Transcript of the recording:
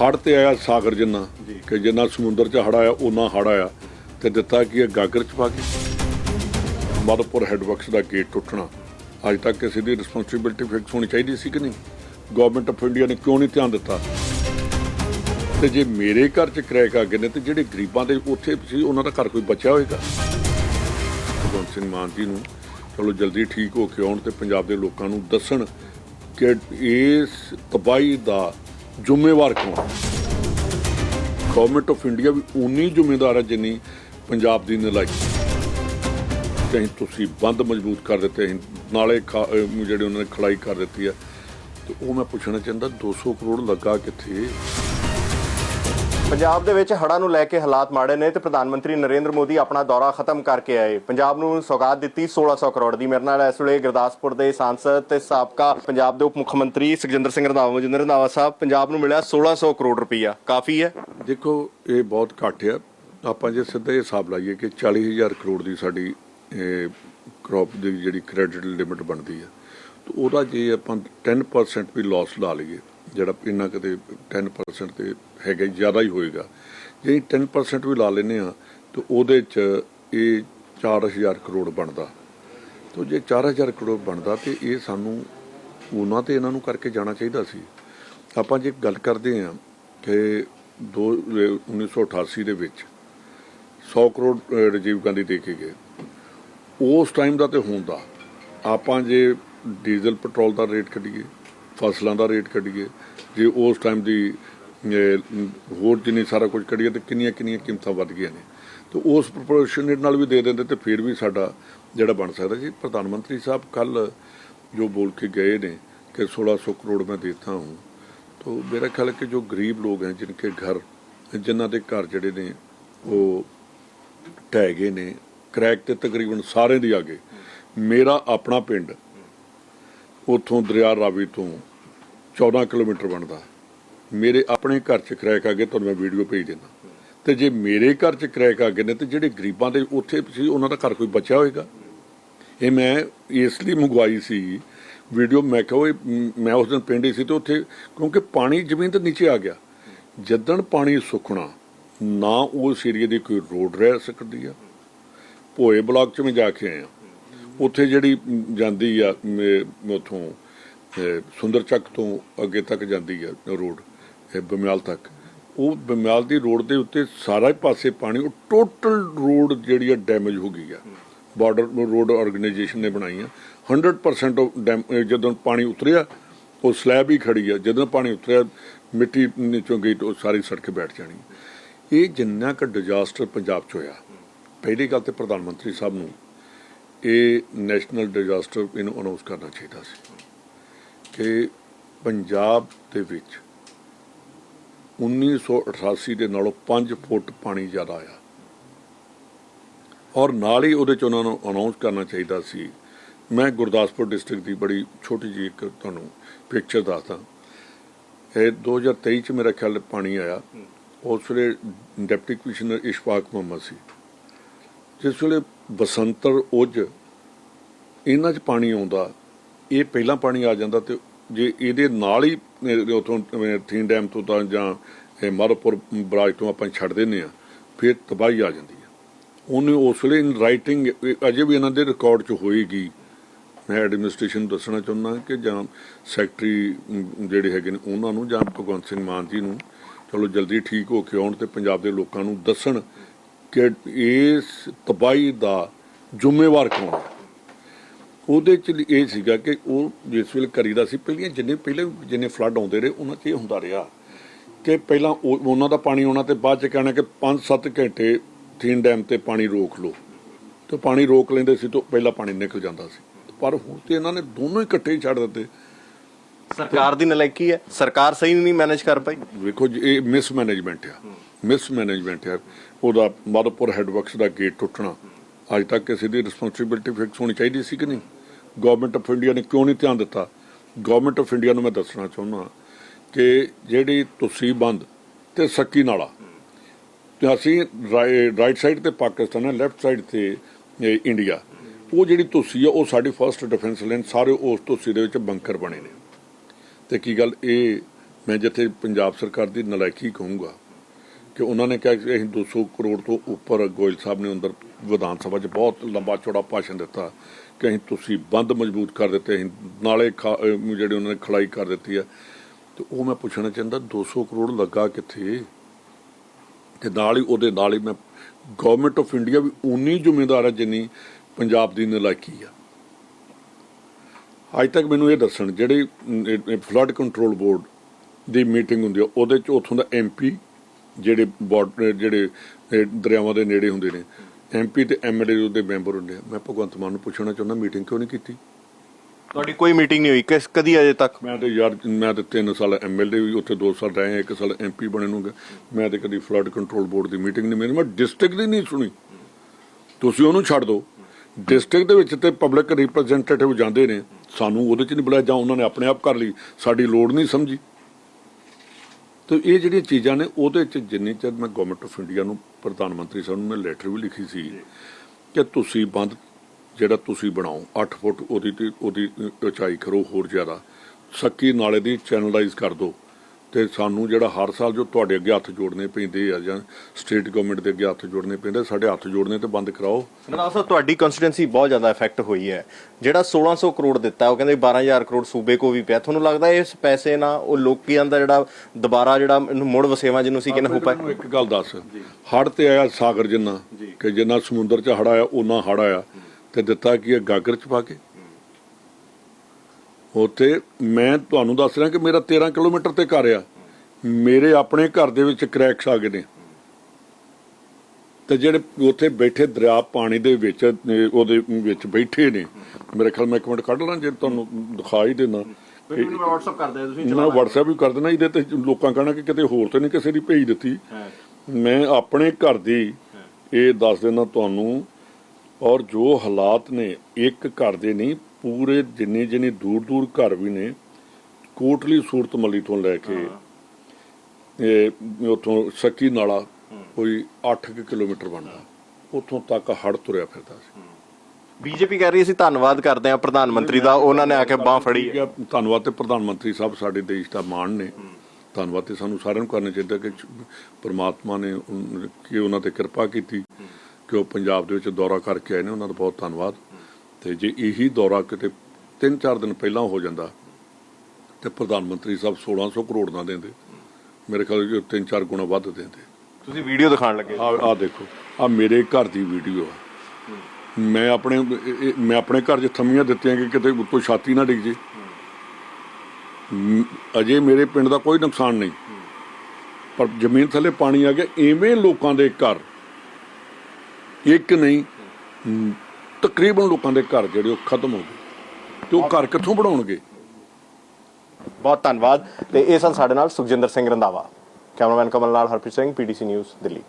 ਹੜ ਤੇ ਆਇਆ ਸਾਗਰ ਜਿੰਨਾ ਕਿ ਜਿੰਨਾ ਸਮੁੰਦਰ ਚ ਹੜ ਆਇਆ ਉਹਨਾਂ ਹੜ ਆਇਆ। ਤੇ ਦਿੱਤਾ ਕੀ ਹੈ ਗਾਗਰ ਚ ਪਾ ਕੇ। ਮਦਪੁਰ ਹੈਡਵਰਕਸ ਦਾ ਗੇਟ ਟੁੱਟਣਾ। ਅੱਜ ਤੱਕ ਕਿਸੇ ਦੀ ਰਿਸਪੌਂਸਿਬਿਲਟੀ ਫਿਕਸ ਹੋਣੀ ਚਾਹੀਦੀ ਸੀ ਕਿ ਨਹੀਂ? ਗਵਰਨਮੈਂਟ ਆਫ ਇੰਡੀਆ ਨੇ ਕਿਉਂ ਨਹੀਂ ਧਿਆਨ ਦਿੱਤਾ? ਤੇ ਜੇ ਮੇਰੇ ਘਰ ਚ ਕਰੈਕ ਆ ਗਏ ਨੇ ਤੇ ਜਿਹੜੇ ਗਰੀਬਾਂ ਦੇ ਉੱਥੇ ਸੀ ਉਹਨਾਂ ਦਾ ਘਰ ਕੋਈ ਬਚਿਆ ਹੋਏਗਾ? ਭਗਵੰਤ ਸਿੰਘ ਮਾਨ ਜੀ ਨੂੰ ਚਲੋ ਜਲਦੀ ਠੀਕ ਹੋ ਕੇ ਆਉਣ ਤੇ ਪੰਜਾਬ ਦੇ ਲੋਕਾਂ ਨੂੰ ਦੱਸਣ ਕਿ ਇਸ ਤਬਾਹੀ ਦਾ ਜ਼ਿੰਮੇਵਾਰ ਕੌਣ? ਹੈ ਗਵਰਨਮੈਂਟ ਆਫ ਇੰਡੀਆ ਵੀ ਉਨੀ ਜ਼ਿੰਮੇਵਾਰ ਹੈ ਜਿੰਨੀ ਪੰਜਾਬ ਦੀ ਨਲਾਇਕੀ। ਕਹੀਂ ਤੁਸੀਂ ਬੰਦ ਮਜ਼ਬੂਤ ਕਰ ਦਿੱਤੇ, ਅਸੀਂ ਨਾਲੇ ਖਾ- ਜਿਹੜੇ ਉਹਨਾਂ ਨੇ ਖੜਾਈ ਕਰ ਦਿੱਤੀ ਹੈ ਤੇ ਉਹ ਮੈਂ ਪੁੱਛਣਾ ਚਾਹੁੰਦਾ 200 ਕਰੋੜ ਲੱਗਾ ਕਿੱਥੇ? ਪੰਜਾਬ ਦੇ ਵਿੱਚ ਹੜ੍ਹਾਂ ਨੂੰ ਲੈ ਕੇ ਹਾਲਾਤ ਮਾੜੇ ਨੇ ਤੇ ਪ੍ਰਧਾਨ ਮੰਤਰੀ ਨਰਿੰਦਰ ਮੋਦੀ ਆਪਣਾ ਦੌਰਾ ਖਤਮ ਕਰਕੇ ਆਏ। ਪੰਜਾਬ ਨੂੰ ਸੌਗਾਤ ਦਿੱਤੀ 1600 ਕਰੋੜ ਦੀ। ਮੇਰੇ ਨਾਲ ਇਸ ਵੇਲੇ ਗੁਰਦਾਸਪੁਰ ਦੇ ਸਾਂਸਦ ਤੇ ਸਾਬਕਾ ਪੰਜਾਬ ਦੇ ਉਪ ਮੁੱਖ ਮੰਤਰੀ ਸੁਖਜਿੰਦਰ ਸਿੰਘ ਰੰਧਾਵਾ ਮਨਜਿੰਦਰ ਰੰਧਾਵਾ ਸਾਹਿਬ, ਪੰਜਾਬ ਨੂੰ ਮਿਲਿਆ 1600 ਕਰੋੜ ਰੁਪਈਆ। ਕਾਫੀ ਹੈ? ਦੇਖੋ, ਇਹ ਬਹੁਤ ਘੱਟ ਆ ਆਪਾਂ ਜੇ ਸਿੱਧਾ ਇਹ ਹਿਸਾਬ ਲਾਈਏ ਕਿ 40000 ਕਰੋੜ ਦੀ ਸਾਡੀ ਕ੍ਰੌਪ ਦੀ ਜਿਹੜੀ ਕ੍ਰੈਡਿਟ ਲਿਮਿਟ ਬਣਦੀ ਹੈ, ਤੇ ਉਹਦਾ ਜੇ ਆਪਾਂ 10% ਵੀ ਲਾਸ ਲਾ ਲਈਏ ਜਿਹੜਾ ਇੰਨਾ ਕਦੇ 10% ਤੇ ਹੈਗਾ ਹੀ, ਜ਼ਿਆਦਾ ਹੀ ਹੋਏਗਾ। ਜੇ 10% ਵੀ ਲਾ ਲੈਨੇ ਆ ਤੇ ਉਹਦੇ ਚ ਇਹ 4000 ਕਰੋੜ ਬਣਦਾ। ਤੋ ਜੇ 4000 ਕਰੋੜ ਬਣਦਾ ਤੇ ਇਹ ਸਾਨੂੰ ਉਹਨਾਂ ਤੇ ਇਹਨਾਂ ਨੂੰ ਕਰਕੇ ਜਾਣਾ ਚਾਹੀਦਾ ਸੀ। ਆਪਾਂ ਜੇ ਗੱਲ ਕਰਦੇ ਹਾਂ ਕਿ ਦੋ 1988 ਦੇ ਵਿੱਚ 100 ਕਰੋੜ ਅਹ, ਰਾਜੀਵ ਗਾਂਧੀ ਦੇ ਕੇ ਗਏ। ਉਸ ਟਾਈਮ ਦਾ ਤੇ ਹੁਣ ਦਾ ਆਪਾਂ ਜੇ ਡੀਜ਼ਲ ਪੈਟਰੋਲ ਦਾ ਰੇਟ ਕੱਢੀਏ ਫਸਲਾਂ ਦਾ ਰੇਟ ਕੱਢੀਏ, ਜੇ ਉਸ ਟਾਈਮ ਦੀ ਹੋਰ ਜਿੰਨੀ ਸਾਰਾ ਕੁਝ ਕੱਢੀਏ ਤੇ ਕਿੰਨੀਆਂ ਕਿੰਨੀਆਂ ਕੀਮਤਾਂ ਵੱਧ ਗਈਆਂ ਨੇ। ਤੇ ਉਸ ਪ੍ਰੋਪੋਰਸ਼ਨੇਟ ਨਾਲ ਵੀ ਦੇ ਦਿੰਦੇ ਤੇ ਫਿਰ ਵੀ ਸਾਡਾ ਜਿਹੜਾ ਬਣ ਸਕਦਾ ਜੀ। ਪ੍ਰਧਾਨ ਮੰਤਰੀ ਸਾਹਿਬ ਕੱਲ ਜੋ ਬੋਲ ਕੇ ਗਏ ਨੇ ਕਿ 1600 ਕਰੋੜ ਮੈਂ ਦੇਤਾ ਹਾਂ, ਤੋ ਮੇਰਾ ਖਿਆਲ ਹੈ ਕਿ ਜੋ ਗਰੀਬ ਲੋਕ ਹੈ ਹਨ ਜਿਨਕੇ ਘਰ, ਜਿਨ੍ਹਾਂ ਦੇ ਘਰ ਜਿਹੜੇ ਨੇ, ਉਹ ਟਹਿ ਗਏ ਨੇ ਕਰੈਕ ਤੇ ਤਕਰੀਬਨ ਸਾਰੇ ਦੀ ਆ ਗਏ। ਮੇਰਾ ਆਪਣਾ ਪਿੰਡ, ਉਥੋਂ ਦਰਿਆ ਰਾਵੀ ਤੋਂ 14 ਕਿਲੋਮੀਟਰ ਬਣਦਾ। ਮੇਰੇ ਆਪਣੇ ਘਰ ਚ ਕਰੈਕ ਆ ਗਏ, ਤੁਹਾਨੂੰ ਮੈਂ ਵੀਡੀਓ ਭੇਜ ਦਿੰਦਾ। ਤੇ ਜੇ ਮੇਰੇ ਘਰ ਚ ਕਰੈਕ ਆ ਗਏ ਨੇ, ਤੇ ਜਿਹੜੇ ਗਰੀਬਾਂ ਦੇ ਉੱਥੇ ਸੀ ਉਹਨਾਂ ਦਾ ਘਰ ਕੋਈ ਬਚਿਆ ਹੋਏਗਾ? ਇਹ ਮੈਂ ਇਸ ਲਈ ਮੰਗਵਾਈ ਸੀ ਵੀਡੀਓ ਮੈਂ ਕਿਹਾ ਮੈਂ ਉਸ ਦਿਨ ਪਿੰਡ ਹੀ ਸੀ ਤੇ ਉੱਥੇ, ਕਿਉਂਕਿ ਪਾਣੀ ਜ਼ਮੀਨ ਤੋਂ ਨੀਚੇ ਆ ਗਿਆ। ਜਦਣ ਪਾਣੀ ਸੁੱਕਣਾ, ਨਾ ਉਸ ਏਰੀਏ ਦੀ ਕੋਈ ਰੋਡ ਰਹਿ ਸਕਦੀ ਆ। ਭੋਏ ਬਲਾਕ ਚ ਮੈਂ ਜਾ ਕੇ ਆਇਆ ਉੱਥੇ ਜਿਹੜੀ ਜਾਂਦੀ ਆ ਉਥੋਂ ਸੁੰਦਰ ਚੱਕ ਤੋਂ ਅੱਗੇ ਤੱਕ ਜਾਂਦੀ ਆ ਰੋਡ ਬਮਿਆਲ ਤੱਕ। ਉਹ ਬਮਿਆਲ ਦੀ ਰੋਡ ਦੇ ਉੱਤੇ ਸਾਰਾ ਪਾਸੇ ਪਾਣੀ, ਉਹ ਟੋਟਲ ਰੋਡ ਜਿਹੜੀ ਆ ਡੈਮੇਜ ਹੋ ਗਈ ਆ। ਬਾਰਡਰ ਰੋਡ ਆਰਗੇਨਾਈਜੇਸ਼ਨ ਨੇ ਬਣਾਈ ਆ। 100% ਉਹ ਡੈਮ ਜਦੋਂ ਪਾਣੀ ਉਤਰਿਆ, ਉਹ ਸਲੈਬ ਹੀ ਖੜੀ ਆ। ਜਦੋਂ ਪਾਣੀ ਉਤਰਿਆ, ਮਿੱਟੀ ਨੀਚੋਂ ਗਈ ਉਹ ਸਾਰੀ ਸੜਕ ਬੈਠ ਜਾਣੀ। ਇਹ ਜਿੰਨਾ ਕੁ ਡਿਜ਼ਾਸਟਰ ਪੰਜਾਬ 'ਚ ਹੋਇਆ, ਪਹਿਲੀ ਗੱਲ ਤੇ ਪ੍ਰਧਾਨ ਮੰਤਰੀ ਸਾਹਿਬ ਨੂੰ ਇਹ ਨੈਸ਼ਨਲ ਡਿਜ਼ਾਸਟਰ ਇਹਨੂੰ ਅਨਾਉਂਸ ਕਰਨਾ ਚਾਹੀਦਾ ਸੀ। ਕਿ ਪੰਜਾਬ ਦੇ ਵਿੱਚ 1988 ਦੇ ਨਾਲੋਂ 5 ਫੁੱਟ ਪਾਣੀ ਜ਼ਿਆਦਾ ਆਇਆ ਔਰ ਨਾਲ ਹੀ ਉਹਦੇ ਚ ਉਹਨਾਂ ਨੂੰ ਅਨਾਉਂਸ ਕਰਨਾ ਚਾਹੀਦਾ ਸੀ। ਮੈਂ ਗੁਰਦਾਸਪੁਰ ਡਿਸਟ੍ਰਿਕਟ ਦੀ ਬੜੀ ਛੋਟੀ ਜਿਹੀ ਇੱਕ ਤੁਹਾਨੂੰ ਪਿਕਚਰ ਦੱਸਦਾ। ਇਹ 2023 ਚ ਮੇਰਾ ਖਿਆਲ ਪਾਣੀ ਆਇਆ। ਉਸ ਵੇਲੇ ਡਿਪਟੀ ਕਮਿਸ਼ਨਰ ਇਸ਼ਫਾਕ ਮੁਹੰਮਦ ਸੀ। ਜਿਸ ਵੇਲੇ ਬਸੰਤਰ ਉਜ ਇਹਨਾਂ 'ਚ ਪਾਣੀ ਆਉਂਦਾ ਇਹ ਪਹਿਲਾਂ ਪਾਣੀ ਆ ਜਾਂਦਾ ਤੇ ਜੇ ਇਹਦੇ ਨਾਲ ਹੀ, ਇਹ ਉੱਥੋਂ ਥੀਨ ਡੈਮ ਤੋਂ ਤਾਂ ਜਾਂ ਇਹ ਬਰਾਜ ਤੋਂ ਆਪਾਂ ਛੱਡ ਦਿੰਦੇ ਆ ਫਿਰ ਤਬਾਹੀ ਆ ਜਾਂਦੀ ਹੈ। ਉਹਨੇ ਉਸ ਵੇਲੇ ਇਨ ਰਾਈਟਿੰਗ ਅਜੇ ਵੀ ਇਹਨਾਂ ਦੇ ਰਿਕਾਰਡ 'ਚ ਹੋਏਗੀ। ਮੈਂ ਐਡਮਿਨਿਸਟ੍ਰੇਸ਼ਨ ਨੂੰ ਦੱਸਣਾ ਚਾਹੁੰਦਾ ਕਿ ਜਾਂ ਸੈਕਟਰੀ ਜਿਹੜੇ ਹੈਗੇ ਨੇ, ਉਹਨਾਂ ਨੂੰ ਜਾਂ ਭਗਵੰਤ ਸਿੰਘ ਮਾਨ ਜੀ ਨੂੰ ਚਲੋ ਜਲਦੀ ਠੀਕ ਹੋ ਕੇ ਆਉਣ ਤੇ ਪੰਜਾਬ ਦੇ ਲੋਕਾਂ ਨੂੰ ਦੱਸਣ ਕਿ ਇਸ ਤਬਾਹੀ ਦਾ ਜ਼ਿੰਮੇਵਾਰ ਕੌਣ ਹੈ। ਉਹਦੇ ਚ ਇਹ ਸੀਗਾ ਕਿ ਉਹ ਜਿਸ ਵੇਲੇ ਕਰੀਦਾ ਸੀ ਪਹਿਲੀਆਂ ਜਿੰਨੇ ਪਹਿਲੇ ਜਿੰਨੇ ਫਲੱਡ ਆਉਂਦੇ ਰਹੇ ਉਹਨਾਂ 'ਚ ਇਹ ਹੁੰਦਾ ਰਿਹਾ ਕਿ ਪਹਿਲਾਂ ਉਹ- ਉਹਨਾਂ ਦਾ ਪਾਣੀ ਆਉਣਾ ਤੇ ਬਾਅਦ ਚ ਕਹਿਣਾ ਕਿ 5-7 ਘੰਟੇ ਥੀਨ ਡੈਮ ਤੇ ਪਾਣੀ ਰੋਕ ਲਓ। ਤੇ ਪਾਣੀ ਰੋਕ ਲੈਂਦੇ ਸੀ ਤਾਂ ਪਹਿਲਾਂ ਪਾਣੀ ਨਿਕਲ ਜਾਂਦਾ ਸੀ। ਪਰ ਹੁਣ ਤੇ ਇਹਨਾਂ ਨੇ ਦੋਨੋਂ ਹੀ ਇਕੱਠੇ ਹੀ ਛੱਡ ਦਿੱਤੇ। ਸਰਕਾਰ ਦੀ ਨਲਾਇਕੀ ਹੈ ਸਰਕਾਰ ਸਹੀ ਨਹੀਂ ਮੈਨੇਜ ਕਰ ਪਾਈ। ਵੇਖੋ ਜੀ ਇਹ ਮਿਸਮੈਨੇਜਮੈਂਟ ਆ ਮਿਸਮੈਨੇਜਮੈਂਟ ਆ। ਉਹਦਾ ਮਾਧੋਪੁਰ ਹੈਡਵਰਕਸ ਦਾ ਗੇਟ ਟੁੱਟਣਾ ਅੱਜ ਤੱਕ ਕਿਸੇ ਦੀ ਰਿਸਪੌਂਸਿਬਿਲਟੀ ਫਿਕਸ ਹੋਣੀ ਚਾਹੀਦੀ ਸੀ ਕਿ ਨਹੀਂ? ਗਵਰਨਮੈਂਟ ਆਫ ਇੰਡੀਆ ਨੇ ਕਿਉਂ ਨਹੀਂ ਧਿਆਨ ਦਿੱਤਾ? ਗਵਰਨਮੈਂਟ ਆਫ ਇੰਡੀਆ ਨੂੰ ਮੈਂ ਦੱਸਣਾ ਚਾਹੁੰਦਾ ਕਿ ਜਿਹੜੀ ਤੁਸੀਂ ਬੰਦ ਤੇ ਸੱਕੀ ਨਾਲਾ। ਤੇ ਅਸੀਂ ਰਾਈਟ ਸਾਈਡ ਤੇ ਪਾਕਿਸਤਾਨ ਹੈ ਲੈਫਟ ਸਾਈਡ ਤੇ ਇੰਡੀਆ ਉਹ ਜਿਹੜੀ ਤੁਸੀਂ ਆ, ਉਹ ਸਾਡੀ ਫਰਸਟ ਡਿਫੈਂਸ ਲਾਈਨ ਸਾਰੇ ਉਸ ਤੁਸੀਂ ਦੇ ਵਿੱਚ ਬੰਕਰ ਬਣੇ ਨੇ। ਤੇ ਕੀ ਗੱਲ, ਇਹ ਮੈਂ ਜਿੱਥੇ ਪੰਜਾਬ ਸਰਕਾਰ ਦੀ ਨਲਾਇਕੀ ਕਹੂੰਗਾ ਕਿ ਉਹਨਾਂ ਨੇ ਕਿਹਾ ਕਿ ਅਸੀਂ 200 ਕਰੋੜ ਤੋਂ ਉੱਪਰ ਗੋਇਲ ਸਾਹਿਬ ਨੇ ਅੰਦਰ ਵਿਧਾਨ ਸਭਾ 'ਚ ਬਹੁਤ ਲੰਬਾ ਚੌੜਾ ਭਾਸ਼ਣ ਦਿੱਤਾ। ਕਿ ਅਸੀਂ ਤੁਸੀਂ ਬੰਦ ਮਜ਼ਬੂਤ ਕਰ ਦਿੱਤੇ, ਅਸੀਂ ਨਾਲੇ ਖਾ- ਜਿਹੜੇ ਉਹਨਾਂ ਨੇ ਖੜਾਈ ਕਰ ਦਿੱਤੀ ਆ। ਤੇ ਉਹ ਮੈਂ ਪੁੱਛਣਾ ਚਾਹੁੰਦਾ 200 ਕਰੋੜ ਲੱਗਾ ਕਿੱਥੇ? ਤੇ ਨਾਲ ਹੀ ਉਹਦੇ ਨਾਲ ਹੀ ਮੈਂ ਗਵਰਨਮੈਂਟ ਆਫ ਇੰਡੀਆ ਵੀ ਉਨੀ ਜ਼ਿੰਮੇਦਾਰ ਹੈ ਜਿੰਨੀ ਪੰਜਾਬ ਦੀ ਨਲਾਇਕੀ ਆ। ਅੱਜ ਤੱਕ ਮੈਨੂੰ ਇਹ ਦੱਸਣ, ਜਿਹੜੇ ਫਲੱਡ ਕੰਟਰੋਲ ਬੋਰਡ ਦੀ ਮੀਟਿੰਗ ਹੁੰਦੀ ਆ, ਉਹਦੇ ਚ ਉਥੋਂ ਦਾ ਐਮਪੀ ਜਿਹੜੇ ਬਾਰਡਰ ਜਿਹੜੇ ਦਰਿਆਵਾਂ ਦੇ ਨੇੜੇ ਹੁੰਦੇ ਨੇ ਐਮਪੀ ਤੇ ਐਮਐਲਏ ਉਹਦੇ ਮੈਂਬਰ ਹੁੰਦੇ ਆ। ਮੈਂ ਭਗਵੰਤ ਮਾਨ ਨੂੰ ਪੁੱਛਣਾ ਚਾਹੁੰਦਾ ਮੀਟਿੰਗ ਕਿਉਂ ਨਹੀਂ ਕੀਤੀ? ਤੁਹਾਡੀ ਕੋਈ ਮੀਟਿੰਗ ਨਹੀਂ ਹੋਈ। ਕਿਸ ਕਦੀ ਅਜੇ ਤੱਕ? ਮੈਂ ਤੇ ਯਾਰ ਮੈਂ ਤੇ 3 ਸਾਲ ਐਮਐਲਏ ਵੀ ਉੱਥੇ 2 ਸਾਲ ਰਹੇ 1 ਸਾਲ ਐਮਪੀ ਬਣੇ ਨੂੰ ਮੈਂ ਤੇ ਕਦੀ ਫਲੱਡ ਕੰਟਰੋਲ ਬੋਰਡ ਦੀ ਮੀਟਿੰਗ ਨਹੀਂ ਮੇਰੀ। ਮੈਂ ਡਿਸਟ੍ਰਿਕਟ ਦੀ ਨਹੀਂ ਸੁਣੀ। ਤੁਸੀਂ ਉਹਨੂੰ ਛੱਡ ਦਿਓ। ਡਿਸਟ੍ਰਿਕਟ ਦੇ ਵਿੱਚ ਤੇ ਪਬਲਿਕ ਰਿਪਰੈਜ਼ੈਂਟੇਟਿਵ ਜਾਂਦੇ ਨੇ। ਸਾਨੂੰ ਉਹਦੇ ਚ ਨਹੀਂ ਬੁਲਾਇਆ ਜਾਂ ਉਹਨਾਂ ਨੇ ਆਪਣੇ ਆਪ ਕਰ ਲਈ। ਸਾਡੀ ਲੋੜ ਨਹੀਂ ਸਮਝੀ। ਤੇ ਇਹ ਜਿਹੜੀਆਂ ਚੀਜ਼ਾਂ ਨੇ ਉਹਦੇ ਚ ਜਿੰਨੀ ਚਿਰ ਮੈਂ ਗਵਰਨਮੈਂਟ ਆਫ ਇੰਡੀਆ ਨੂੰ ਪ੍ਰਧਾਨ ਮੰਤਰੀ ਸਾਹਿਬ ਨੂੰ ਮੈਂ ਲੈਟਰ ਵੀ ਲਿਖੀ ਸੀ ਕਿ ਤੁਸੀਂ ਬੰਦ ਜਿਹੜਾ ਤੁਸੀਂ ਬਣਾਓ 8 ਫੁੱਟ ਉਹਦੀ ਤੇ ਉਹਦੀ ਉਚਾਈ ਕਰੋ ਹੋਰ ਜ਼ਿਆਦਾ ਸੱਕੀ ਨਾਲੇ ਦੀ ਚੈਨਲਾਈਜ਼ ਕਰ ਦਿਓ। ਤੇ ਸਾਨੂੰ ਜਿਹੜਾ ਹਰ ਸਾਲ ਜੋ ਤੁਹਾਡੇ ਅੱਗੇ ਹੱਥ ਜੋੜਨੇ ਪੈਂਦੇ ਆ ਜਾਂ ਸਟੇਟ ਗਵਰਨਮੈਂਟ ਦੇ ਅੱਗੇ ਹੱਥ ਜੋੜਨੇ ਪੈਂਦੇ ਸਾਡੇ ਹੱਥ ਜੋੜਨੇ ਤੇ ਬੰਦ ਕਰਾਓ। ਸਰ ਤੁਹਾਡੀ ਕੰਸਟੀਟੈਂਸੀ ਬਹੁਤ ਜ਼ਿਆਦਾ ਇਫੈਕਟ ਹੋਈ ਹੈ। ਜਿਹੜਾ 1600 ਕਰੋੜ ਦਿੱਤਾ ਉਹ ਕਹਿੰਦੇ 12000 ਕਰੋੜ ਸੂਬੇ ਕੋ ਵੀ ਪਿਆ। ਤੁਹਾਨੂੰ ਲੱਗਦਾ ਇਸ ਪੈਸੇ ਨਾਲ ਉਹ ਲੋਕਾਂ ਦਾ ਜਿਹੜਾ ਦੁਬਾਰਾ ਜਿਹੜਾ ਇਹਨੂੰ ਮੁੜ ਵਸੇਵਾ ਜਿਹਨੂੰ ਸੀ ਕਹਿੰਦੇ ਹੋ? ਪਾਏ ਇੱਕ ਗੱਲ ਦੱਸ। ਹੜ ਤੇ ਆਇਆ ਸਾਗਰ ਜਿੰਨਾ ਕਿ ਜਿੰਨਾ ਸਮੁੰਦਰ ਚ ਹੜ ਆਇਆ ਉਹਨਾਂ ਹੜ ਆਇਆ। ਤੇ ਦਿੱਤਾ ਕੀ ਹੈ? ਗਾਗਰ ਚ ਪਾ ਕੇ। ਉੱਥੇ ਮੈਂ ਤੁਹਾਨੂੰ ਦੱਸ ਰਿਹਾ ਕਿ ਮੇਰਾ 13 ਕਿਲੋਮੀਟਰ ਤੇ ਘਰ ਆ। ਮੇਰੇ ਆਪਣੇ ਘਰ ਦੇ ਵਿੱਚ ਕ੍ਰੈਕਸ ਆ ਗਏ ਨੇ। ਤੇ ਜਿਹੜੇ ਉੱਥੇ ਬੈਠੇ ਦਰਿਆ ਪਾਣੀ ਦੇ ਵਿੱਚ ਉਹਦੇ ਵਿੱਚ ਬੈਠੇ ਨੇ। ਮੇਰੇ ਖਿਆਲ ਮੈਂ ਇੱਕ ਮਿੰਟ ਕੱਢ ਲਾਂ ਜੇ ਤੁਹਾਨੂੰ ਦਿਖਾ ਹੀ ਦੇਣਾ। ਮੈਨੂੰ WhatsApp ਕਰ ਦਿਓ ਤੁਸੀਂ ਮੈਂ WhatsApp ਵੀ ਕਰ ਦੇਣਾ ਇਹਦੇ ਤੇ ਲੋਕਾਂ ਕਹਿਣਾ ਕਿ ਕਿਤੇ ਹੋਰ ਤੇ ਨਹੀਂ ਕਿਸੇ ਦੀ ਭੇਜ ਦਿੱਤੀ। ਮੈਂ ਆਪਣੇ ਘਰ ਦੀ ਇਹ ਦੱਸ ਦੇਣਾ ਤੁਹਾਨੂੰ ਔਰ ਜੋ ਹਾਲਾਤ ਨੇ ਇੱਕ ਘਰ ਦੇ ਨਹੀਂ ਪੂਰੇ ਜਿੰਨੇ ਜਿੰਨੇ ਦੂਰ ਦੂਰ ਘਰ ਵੀ ਨੇ ਕੋਟਲੀ ਸੂਰਤ ਮੱਲੀ ਤੋਂ ਲੈ ਕੇ ਇਹ ਉਥੋਂ ਸੱਕੀ ਨਾਲਾ ਕੋਈ 8 ਕਿਲੋਮੀਟਰ ਬਣਦਾ। ਉਥੋਂ ਤੱਕ ਹੜ ਤੁਰਿਆ ਫਿਰਦਾ ਸੀ। ਬੀਜੇਪੀ ਕਹਿ ਰਹੀ ਸੀ ਧੰਨਵਾਦ ਕਰਦੇ ਆ ਪ੍ਰਧਾਨ ਮੰਤਰੀ ਦਾ ਉਹਨਾਂ ਨੇ ਆ ਕੇ ਬਾਹ ਫੜੀ ਧੰਨਵਾਦ ਤੇ ਪ੍ਰਧਾਨ ਮੰਤਰੀ ਸਾਹਿਬ ਸਾਡੇ ਦੇਸ਼ ਦਾ ਮਾਣ ਨੇ। ਧੰਨਵਾਦ ਤੇ ਸਾਨੂੰ ਸਾਰਿਆਂ ਨੂੰ ਕਰਨਾ ਚਾਹੀਦਾ ਕਿ ਪ੍ਰਮਾਤਮਾ ਨੇ ਕਿ ਉਹਨਾਂ ਤੇ ਕਿਰਪਾ ਕੀਤੀ ਕਿ ਉਹ ਪੰਜਾਬ ਦੇ ਵਿੱਚ ਦੌਰਾ ਕਰਕੇ ਆਏ ਨੇ ਉਹਨਾਂ ਦਾ ਬਹੁਤ ਧੰਨਵਾਦ। ਤੇ ਜੇ ਇਹੀ ਦੌਰਾ ਕਿਤੇ 3-4 ਦਿਨ ਪਹਿਲਾਂ ਹੋ ਜਾਂਦਾ ਤੇ ਪ੍ਰਧਾਨ ਮੰਤਰੀ ਸਾਹਿਬ 1600 ਕਰੋੜ ਨਾ ਦਿੰਦੇ। ਮੇਰੇ ਖਿਆਲ ਵਿੱਚ 3-4 ਗੁਣਾ ਵੱਧ ਦਿੰਦੇ। ਤੁਸੀਂ ਵੀਡੀਓ ਦਿਖਾਉਣ ਲੱਗੇ। ਆ ਆ ਦੇਖੋ ਆ ਮੇਰੇ ਘਰ ਦੀ ਵੀਡੀਓ ਆ। ਮੈਂ ਆਪਣੇ ਮੈਂ ਆਪਣੇ ਘਰ 'ਚ ਥੰਮੀਆਂ ਦਿੱਤੀਆਂ ਕਿ ਕਿਤੇ ਉੱਤੋਂ ਛਾਤੀ ਨਾ ਡਿੱਗ ਜੇ। ਅਜੇ ਮੇਰੇ ਪਿੰਡ ਦਾ ਕੋਈ ਨੁਕਸਾਨ ਨਹੀਂ। ਪਰ ਜ਼ਮੀਨ ਥੱਲੇ ਪਾਣੀ ਆ ਗਿਆ ਐਵੇਂ ਲੋਕਾਂ ਦੇ ਘਰ। ਇੱਕ ਨਹੀਂ ਤਕਰੀਬਨ ਲੋਕਾਂ ਦੇ ਘਰ ਜਿਹੜੇ ਉਹ ਖਤਮ ਹੋ ਗਏ ਤੇ ਉਹ ਘਰ ਕਿੱਥੋਂ ਬਣਾਉਣਗੇ? ਬਹੁਤ ਧੰਨਵਾਦ ਤੇ ਇਹ ਸਨ ਸਾਡੇ ਨਾਲ ਸੁਖਜਿੰਦਰ ਸਿੰਘ ਰੰਧਾਵਾ, ਕੈਮਰਾਮੈਨ ਕਮਲ ਨਾਲ ਹਰਪ੍ਰੀਤ ਸਿੰਘ ਪੀਡੀਸੀ ਨਿਊਜ਼, ਦਿੱਲੀ।